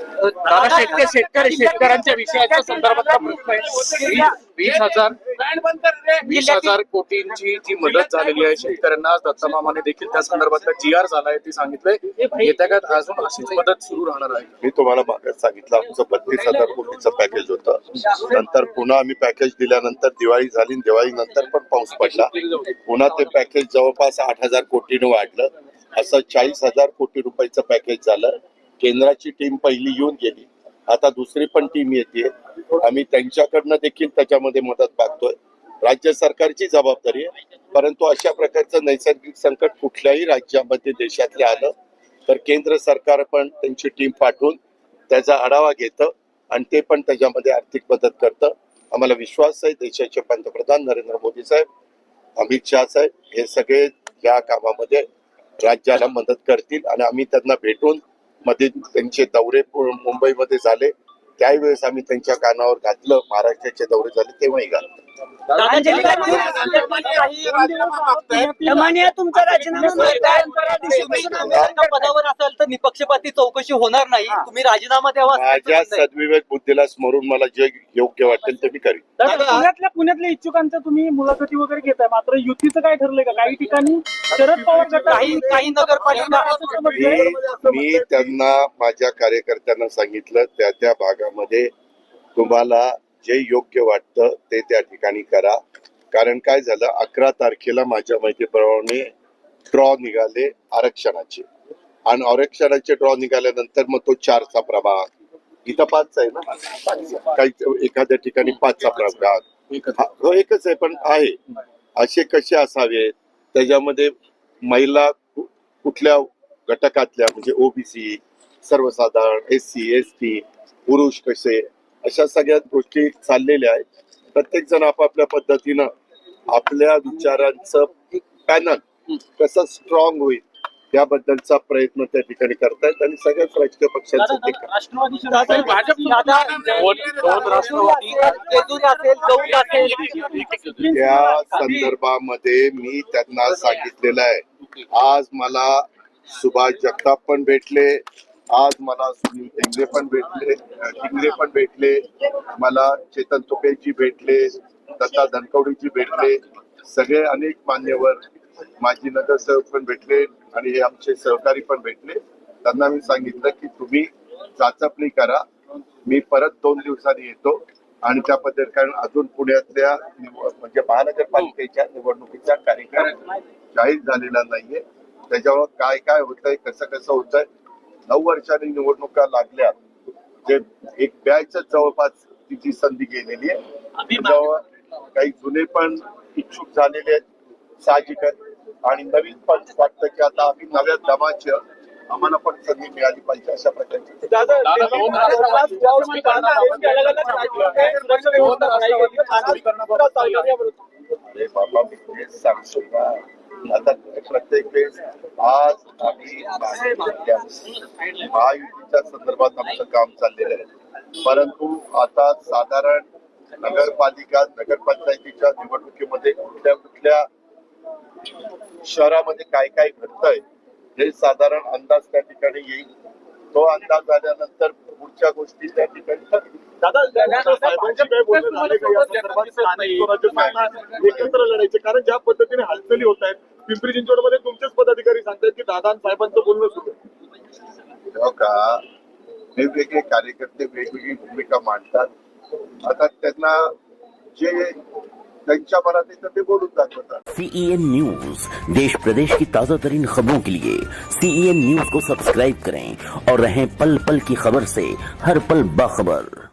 दादा शेतकरी शेतकरी शेतकऱ्यांच्या विषयाच्या संदर्भातला प्रश्न आहे. वीस- हजार वीस हजार कोटींची जी मदत झालेली आहे शेतकऱ्यांना दत्तमामाने देखील त्या संदर्भातला जी आर झालाय ते सांगितलंय. येत्या काळात अजून अशीच मदत सुरू राहणार आहे. मी तुम्हाला मागत सांगितलं आमचं बत्तीस हजार कोटीचं पॅकेज होतं. नंतर पुन्हा आम्ही पॅकेज दिल्यानंतर दिवाळी झाली दिवाळी नंतर पण पाऊस पडला. पुन्हा ते पॅकेज जवळपास आठ हजार कोटीनं वाढलं. असं चाळीस हजार कोटी रुपयाचं पॅकेज झालं. केंद्राची टीम पहिली येऊन गेली. आता दुसरी पण टीम येते. आम्ही त्यांच्याकडनं देखील त्याच्यामध्ये मदत मागतोय. राज्य सरकारची जबाबदारी आहे. परंतु अशा प्रकारचं नैसर्गिक संकट कुठल्याही राज्यामध्ये देशातले आलं तर केंद्र सरकार पण त्यांची टीम पाठवून त्याचा आढावा घेतं आणि ते पण त्याच्यामध्ये आर्थिक मदत करतं. आम्हाला विश्वास आहे देशाचे पंतप्रधान नरेंद्र मोदी साहेब अमित शाह साहेब हे सगळे या कामामध्ये राज्याला मदत करतील आणि आम्ही त्यांना भेटून मध्ये त्यांचे दौरे मुंबईमध्ये झाले. त्यावेळेस आम्ही त्यांच्या कानावर घातलं. महाराष्ट्राचे दौरे झाले तेव्हाही घातलं. तुमचा राजीनामा पदावर असाल तर निपक्षपाती चौकशी होणार नाही. तुम्ही राजीनामा द्यावा माझ्या. सद्विवेक बुद्धीला स्मरून मला जे योग्य वाटेल ते मी करीन. पुण्यातल्या पुण्यातल्या इच्छुकांचं तुम्ही मुलाखती वगैरे घेताय. मात्र युतीचं काय ठरलंय का? काही ठिकाणी शरद पवार काही काही नगरपालिका मी त्यांना माझ्या कार्यकर्त्यांना सांगितलं त्या त्या भागामध्ये तुम्हाला जे योग्य वाटतं ते त्या ठिकाणी करा. कारण काय झालं? अकरा तारखेला माझ्या माहितीप्रमाणे ड्रॉ निघाले आरक्षणाचे. आणि आरक्षणाचे ड्रॉ निघाल्यानंतर मग तो चारचा प्रभाग. इथं पाचचा आहे ना? काही एखाद्या ठिकाणी पाचचा प्रभाग. एकच आहे पण आहे. असे कसे असावे? त्याच्यामध्ये महिला कुठल्या घटकातल्या म्हणजे ओबीसी सर्वसाधारण एस सी एस टी पुरुष कसे? अशा सगळ्या गोष्टी चाललेल्या आहेत प्रत्येक जण आपापल्या पद्धतीनं आपल्या विचारांचं पॅनल कसं स्ट्रॉंग होईल याबद्दलचा प्रयत्न त्या ठिकाणी करतायत आणि सगळ्याच राजकीय पक्षांचं त्या संदर्भामध्ये मी त्यांना सांगितलेलं आहे आज मला सुभाष जगताप पण भेटले आज मला सुनील टेंगरे पण भेटले टिंगरे पण भेटले मला चेतन तुपेजी भेटले दत्ता धनकवडीजी भेटले सगळे अनेक मान्यवर माजी नगरसेवक पण भेटले आणि हे आमचे सहकारी पण भेटले. त्यांना मी सांगितलं की तुम्ही चाचपणी करा. मी परत दोन दिवसांनी येतो आणि त्या पद्धतीने कारण अजून पुण्यातल्या म्हणजे महानगरपालिकेच्या निवडणुकीचा कार्यक्रम जाहीर झालेला नाहीये. त्याच्यामुळे काय काय होतंय कसं कसं होतंय नऊ वर्षांनी निवडणुका लागल्या जे एक ब्यायच जवळपास तिची संधी गेलेली आहे. त्याच्यावर काही जुने पण इच्छुक झालेले आहेत साहजिकच आणि नवीन पण वाटतं की आता आम्ही नव्या दमाचे आम्हाला पण संधी मिळाली पाहिजे अशा प्रकारची. बाबा मी तेच सांगतो ना आता प्रत्येक वेळेस आज आम्ही महायुतीच्या संदर्भात आमचं काम चाललेलं आहे. परंतु आता साधारण नगरपालिका नगरपंचायतीच्या निवडणुकीमध्ये कुठल्या कुठल्या शहरामध्ये काय काय घडतंय हे साधारण अंदाज त्या ठिकाणी येईल. तो अंदाज आल्यानंतर पुढच्या गोष्टी त्या ठिकाणी एकत्र लढायचे कारण ज्या पद्धतीने हालचाली होत आहेत पिंपरी चिंचवडमध्ये तुमचेच पदाधिकारी सांगतात की दादा आणि साहेबांचं बोलणं सुरू. हो का? वेगवेगळे कार्यकर्ते वेगवेगळी भूमिका मांडतात. आता त्यांना जे त्यांच्या मनात येतं ते बोलून दाखवतात. सीईएन न्यूज़ देश प्रदेश की ताज़ा तरीन खबरों के लिए सीईएन न्यूज़ को सब्सक्राइब करें और रहें पल पल की खबर से हर पल बाखबर।